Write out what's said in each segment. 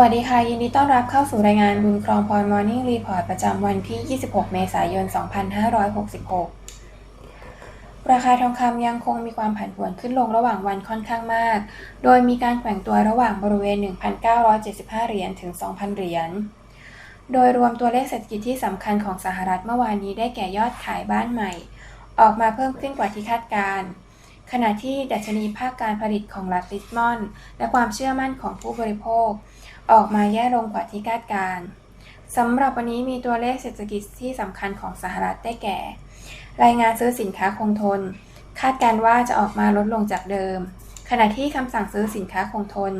วัสดีค่ะ ยินดีต้อนรับเข้าสู่รายงานบุญครองพร Morning Report ประจำวันที่ 26 เมษายน 2566 ราคาทองคำยังคงมีความผันผวนขึ้นลงระหว่างวันค่อนข้างมาก โดยมีการแกว่งตัวระหว่างบริเวณ 1,975 เหรียญถึง 2,000 เหรียญ โดยรวมตัวเลขเศรษฐกิจที่สำคัญของสหรัฐเมื่อวานนี้ได้แก่ยอดขายบ้านใหม่ ออกมาเพิ่มขึ้นกว่าที่คาดการณ์ขณะที่ดัชนีภาคการผลิตของรัฐริชมอน และความเชื่อมั่นของผู้บริโภค ออกมาแย่ลงกว่าที่คาดการณ์สำหรับวันนี้มีตัวเลขเศรษฐกิจที่สำคัญของสหรัฐได้แก่ รายงานซื้อสินค้าคงทน คาดการณ์ว่าจะออกมาลดลงจากเดิม ขณะที่คำสั่งซื้อสินค้าคงทน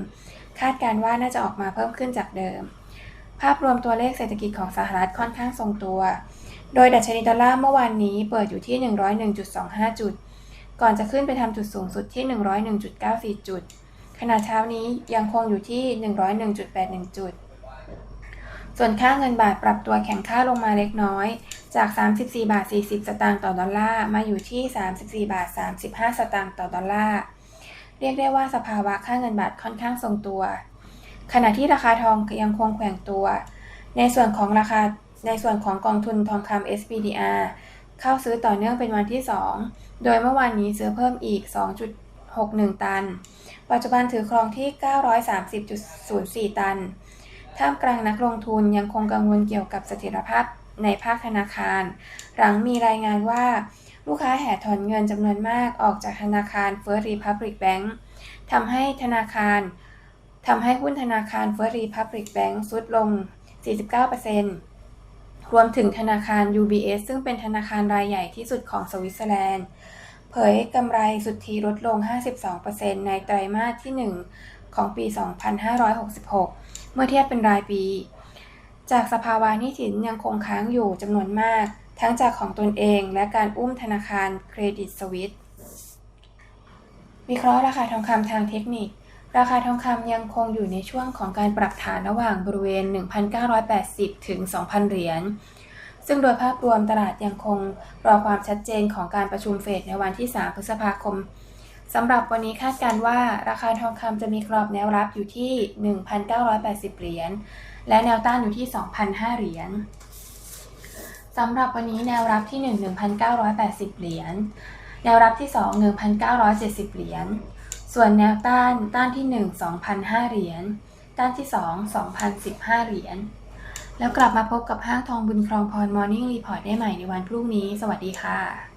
คาดการณ์ว่าน่าจะออกมาเพิ่มขึ้นจากเดิม ภาพรวมตัวเลขเศรษฐกิจของสหรัฐค่อนข้างทรงตัว โดยดัชนีดอลลาร์เมื่อวานนี้เปิดอยู่ที่ 101.25 จุด ก่อนจะขึ้นไปทำจุดสูงสุดที่ 101.94 จุด ขณะเช้านี้ยังคงอยู่ที่ 101.81 จุด ส่วนค่าเงินบาทปรับตัวแข็งค่าลงมาเล็กน้อย จาก 34 บาท 40 สตางค์ต่อดอลลาร์ มาอยู่ที่ 34 บาท 35 สตางค์ต่อดอลลาร์ เรียกได้ว่าสภาวะค่าเงินบาทค่อนข้างทรงตัว ขณะที่ราคาทองยังคงแกว่งตัว ในส่วนของราคา ในส่วนของกองทุนทองคำ SPDR เข้าซื้อต่อเนื่องเป็นวันที่ 2 โดยเมื่อวานนี้ซื้อเพิ่มอีก 2.61 ตัน ปัจจุบันถือครองที่ 930.04 ตัน ท่ามกลางนักลงทุนยังคงกังวลเกี่ยวกับเสถียรภาพในภาคธนาคาร หลังมีรายงานว่าลูกค้าแห่ถอนเงินจำนวนมากออกจากธนาคาร First Republic Bank ทำให้ธนาคารทำให้หุ้นธนาคาร First Republic Bank ซุดลง 49%รวมถึงธนาคาร UBS ซึ่งเป็นธนาคารรายใหญ่ที่สุดของสวิตเซอร์แลนด์ เผยกำไรสุทธิลดลง 52%ในไตรมาสที่ 1 ของปี 2566 เมื่อเทียบเป็นรายปี จากสภาวะหนี้สินยังคงค้างอยู่จำนวนมาก ทั้งจากของตนเองและการอุ้มธนาคารเครดิตสวิสวิเคราะห์ราคาทองคำทางเทคนิค ราคาทองคำยังคงอยู่ในช่วงของการปรับฐานระหว่างบริเวณ 1,980 ถึง 2,000 เหรียญ ซึ่งโดยภาพรวมตลาดยังคงรอความชัดเจนของการประชุมเฟดในวันที่ 3 พฤษภาคมสำหรับวันนี้คาดการว่าราคาทองคำจะมีกรอบแนวรับอยู่ที่ 1,980 เหรียญและแนวต้านอยู่ที่ 2,005 เหรียญสำหรับวันนี้แนวรับที่ 1 1,980 เหรียญแนวรับที่ 2 1,970 เหรียญส่วนแนวต้านต้านที่ 1 2,005 เหรียญต้านที่ 2 2,015 เหรียญ แล้วกลับมาพบกับห้างทองบุญครองพรมอร์นิ่งรีพอร์ตได้ใหม่ในวันพรุ่งนี้ สวัสดีค่ะ